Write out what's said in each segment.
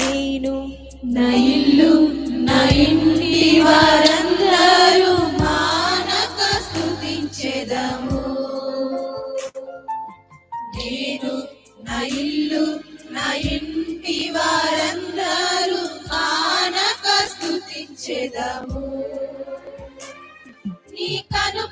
నేను నా ఇల్లు నా ఇంటి వారందరూ మానక స్థుతించెదము నేను నా ఇల్లు నా ఇంటి వారందరూ మానక స్థుతించెదము నీ కను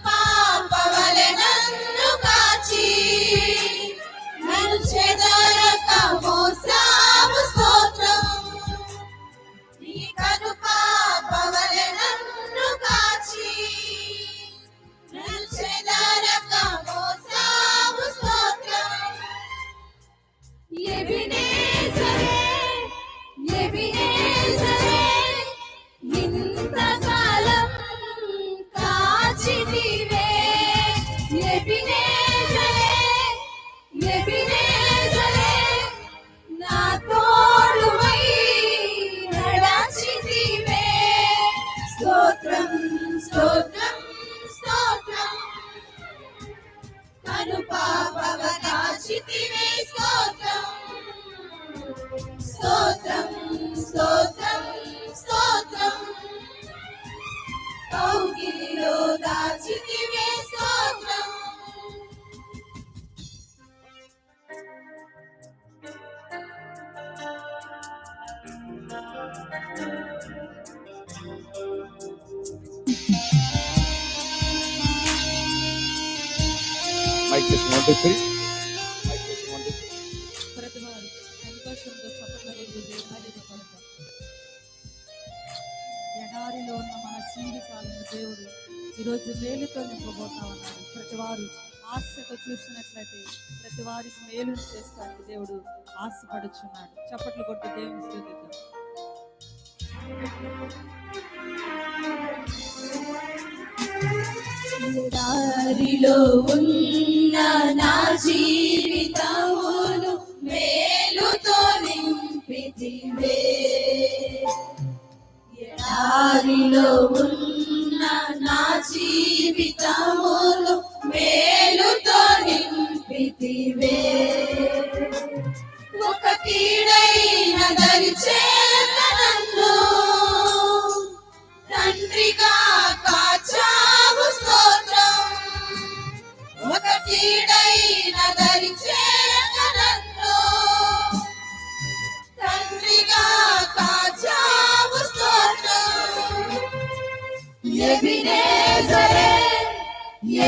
మైక్ చేసి వన్ టూ త్రీ మైక్ చేసి వన్ టూ త్రీ ఎడారిలో ఉన్న మన జీవితాలను దేవుడు ఈరోజు మేలుతో నింపబోతా ఉన్నారు ప్రతి వారు ఆశతో చూసినట్లయితే ప్రతి వారికి మేలు చేస్తానికి దేవుడు. ఆశపడుచున్నాడు. చప్పట్లు కొట్టి దేవుని స్థుతిద్దాం. దారిలో ఉన్న నా జీవితమును మేలుతో నింపితివే. దారిలో ఉన్న నా జీవితమును మేలుతో నింపితివే.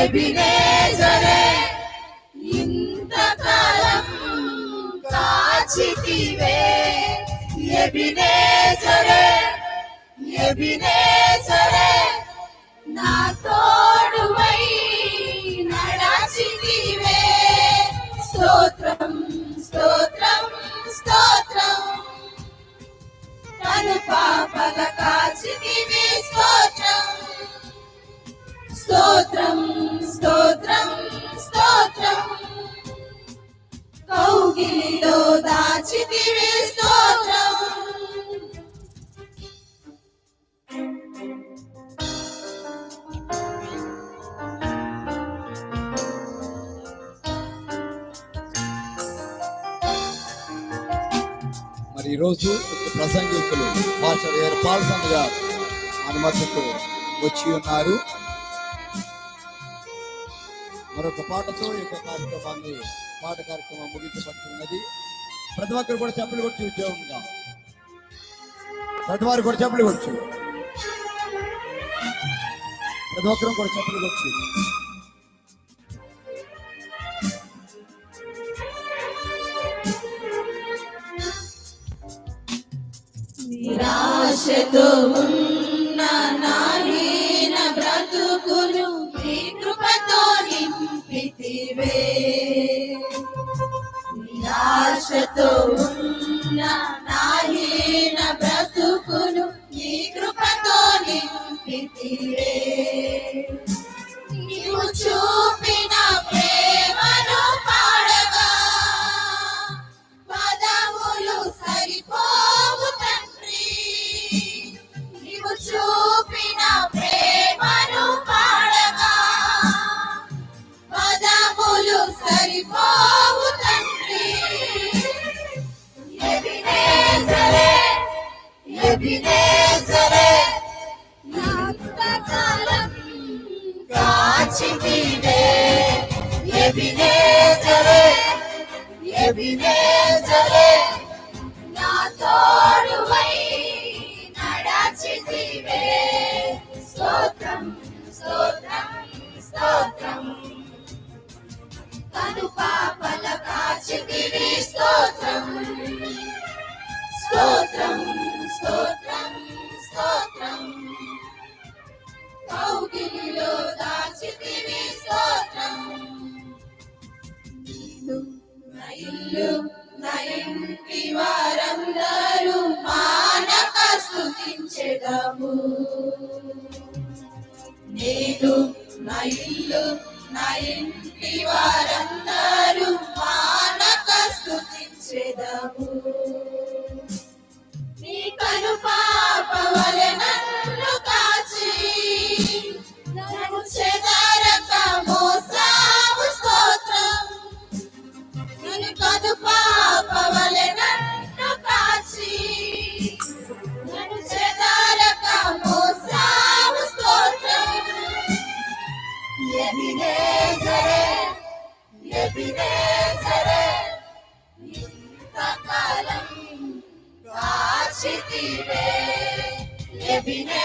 ఎబినేజరే ఇంతకాలం కాచితివే. ఎబినేజరే ఎబినేజరే నా తోడువై నడచితివే. స్తోత్రం స్తోత్రం స్తోత్రం. తను పాపల దాచితివే స్తోత్రం. మరి ఈరోజు ఒక ప్రసంగికులు పాస్టర్ గారు సంఘ గారు అనుమతితో వచ్చి ఉన్నారు. మరొక పాటతో ఈ యొక్క కార్యక్రమాన్ని పాట కార్యక్రమం ముగించబడుతున్నది. ప్రతి ఒక్కరు కూడా చెప్పులు కొట్టి ఉద్యోగంగా. ప్రతి వారు కూడా చెప్పులు కొచ్చు ప్రతి ఒక్కరు కూడా చెప్పులు కొచ్చు నిరాశతో నిరాశతో ఉన్న కాచితివే ఎబినేజరే ఎబినేజరే నా తోడువై నడచితివే. స్తోత్రం స్తోత్రం స్తోత్రం. కను పాపల కాచితివి. స్తోత్రం స్తోత్రం.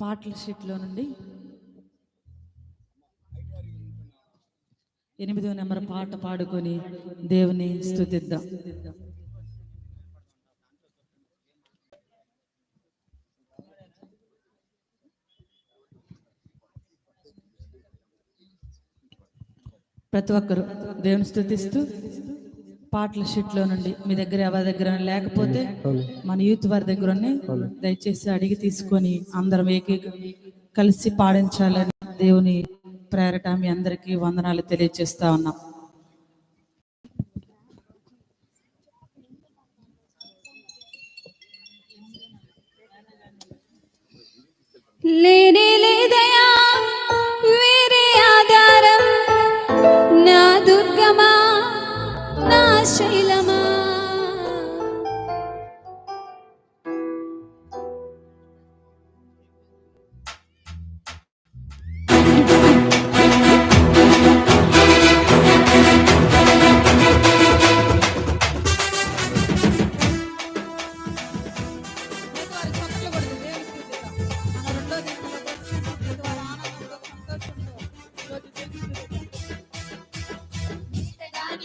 పాటల షీట్లో నుండి ఎనిమిదో నెంబర్ పాట పాడుకొని దేవుని స్థుతిద్దాం. ప్రతి ఒక్కరు దేవుని స్థుతిస్తూ పాటల షీట్లో నుండి మీ దగ్గర ఎవరి దగ్గర లేకపోతే మన యూత్ వారి దగ్గర దయచేసి అడిగి తీసుకొని అందరం ఏకీ కలిసి పాడించాలని దేవుని ప్రేరట మీ అందరికీ వందనాలు తెలియజేస్తా ఉన్నాం. లేనే شيء لا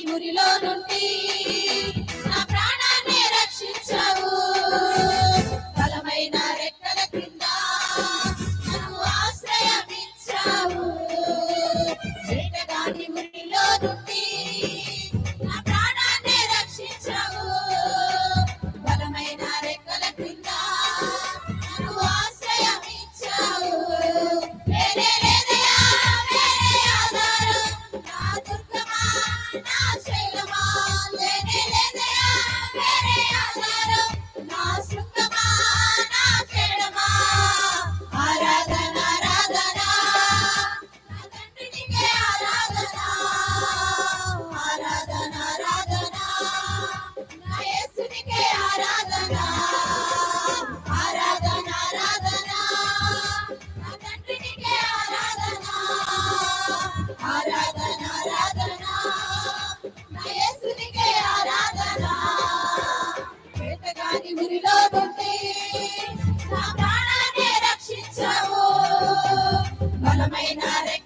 ఊరిలో నుండి